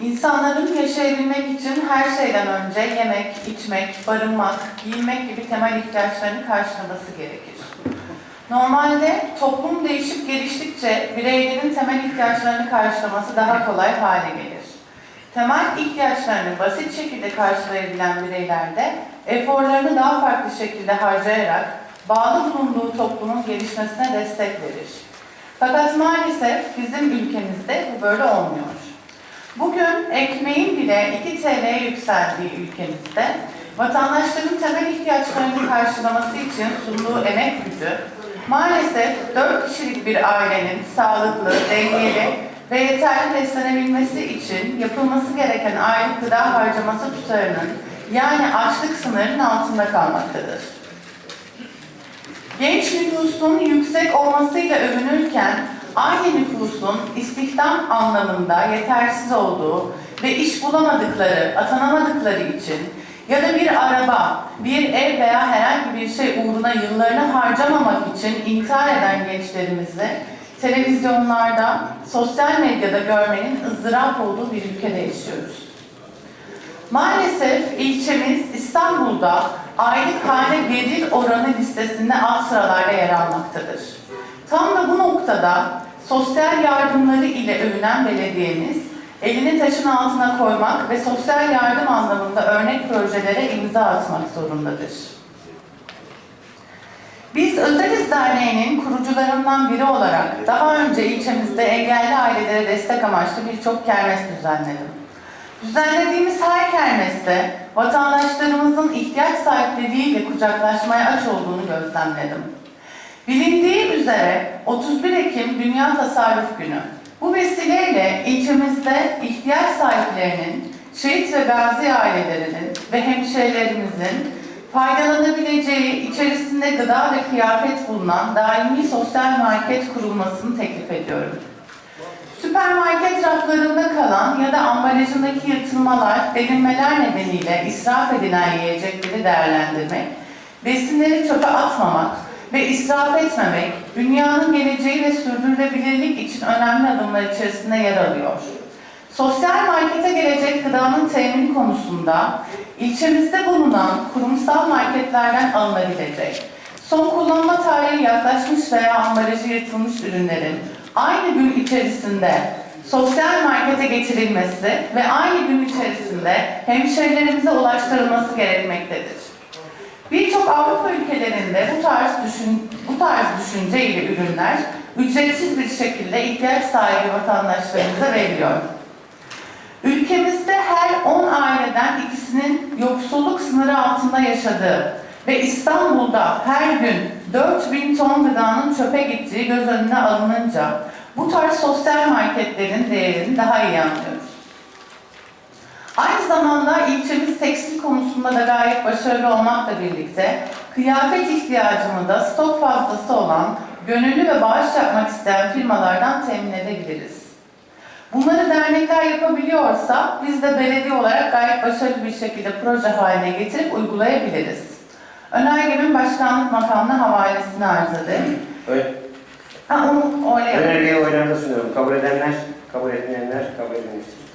İnsanların yaşayabilmek için her şeyden önce yemek, içmek, barınmak, giyinmek gibi temel ihtiyaçlarını karşılaması gerekir. Normalde toplum değişip geliştikçe bireylerin temel ihtiyaçlarını karşılaması daha kolay hale gelir. Temel ihtiyaçlarını basit şekilde karşılayabilen bireyler de eforlarını daha farklı şekilde harcayarak bağlı bulunduğu toplumun gelişmesine destek verir. Fakat maalesef bizim ülkemizde bu böyle olmuyor. Bugün ekmeğin bile 2 TL'ye yükseldiği ülkemizde vatandaşların temel ihtiyaçlarını karşılaması için sunduğu emek gücü maalesef 4 kişilik bir ailenin sağlıklı, dengeli ve yeterli beslenebilmesi için yapılması gereken aylık gıda harcaması tutarının yani açlık sınırının altında kalmaktadır. Genç nüfusun yüksek olmasıyla övünürken aynı nüfusun istihdam anlamında yetersiz olduğu ve iş bulamadıkları, atanamadıkları için ya da bir araba, bir ev veya herhangi bir şey uğruna yıllarını harcamamak için intihar eden gençlerimizi televizyonlarda, sosyal medyada görmenin ızdırap olduğu bir ülkede yaşıyoruz. Maalesef ilçemiz İstanbul'da aylık hane gelir oranı listesinde alt sıralarda yer almaktadır. Tam da bu noktada sosyal yardımları ile övünen belediyemiz elini taşın altına koymak ve sosyal yardım anlamında örnek projelere imza atmak zorundadır. Biz Özeliz Derneği'nin kurucularından biri olarak daha önce ilçemizde engelli ailelere destek amaçlı birçok kermes düzenledim. Düzenlediğimiz her kermeste vatandaşlarımızın ihtiyaç sahipleriyle kucaklaşmaya aç olduğunu gözlemledim. Bilindiği üzere 31 Ekim Dünya Tasarruf Günü. Bu vesileyle ilçemizde ihtiyaç sahiplerinin, şehit ve gazi ailelerinin ve hemşehrilerimizin faydalanabileceği içerisinde gıda ve kıyafet bulunan daimi sosyal market kurulmasını teklif ediyorum. Süpermarket raflarında kalan ya da ambalajındaki yırtılmalar, delinmeler nedeniyle israf edilen yiyecekleri değerlendirmek, besinleri çöpe atmamak ve israf etmemek, dünyanın geleceği ve sürdürülebilirlik için önemli adımlar içerisinde yer alıyor. Sosyal markete gelecek gıdanın temini konusunda ilçemizde bulunan kurumsal marketlerden alınabilecek, son kullanma tarihi yaklaşmış veya ambalajı yırtılmış ürünlerin aynı gün içerisinde sosyal markete getirilmesi ve aynı gün içerisinde hemşehrilerimize ulaştırılması gerekmektedir. Birçok Avrupa ülkelerinde bu tarz düşün, bu tarz düşünce ile ürünler ücretsiz bir şekilde ihtiyaç sahibi vatandaşlarımıza veriliyor. Ülkemizde her 10 aileden ikisinin yoksulluk sınırı altında yaşadığı ve İstanbul'da her gün 4000 ton gıdanın çöpe gittiği göz önüne alınınca bu tarz sosyal marketlerin değerini daha iyi anlıyoruz. Aynı zamanda ilçemiz tekstil konusunda da gayet başarılı olmakla birlikte kıyafet ihtiyacını da stok fazlası olan gönüllü ve bağış yapmak isteyen firmalardan temin edebiliriz. Bunları dernekler yapabiliyorsa biz de belediye olarak gayet başarılı bir şekilde proje haline getirip uygulayabiliriz. Önergemin başkanlık makamına havalesini arz ederim. Evet. Ha onu öyle yapalım. Önergeyi oylarınıza sunuyorum. Kabul edenler, kabul etmeyenler kabul edilmiştir.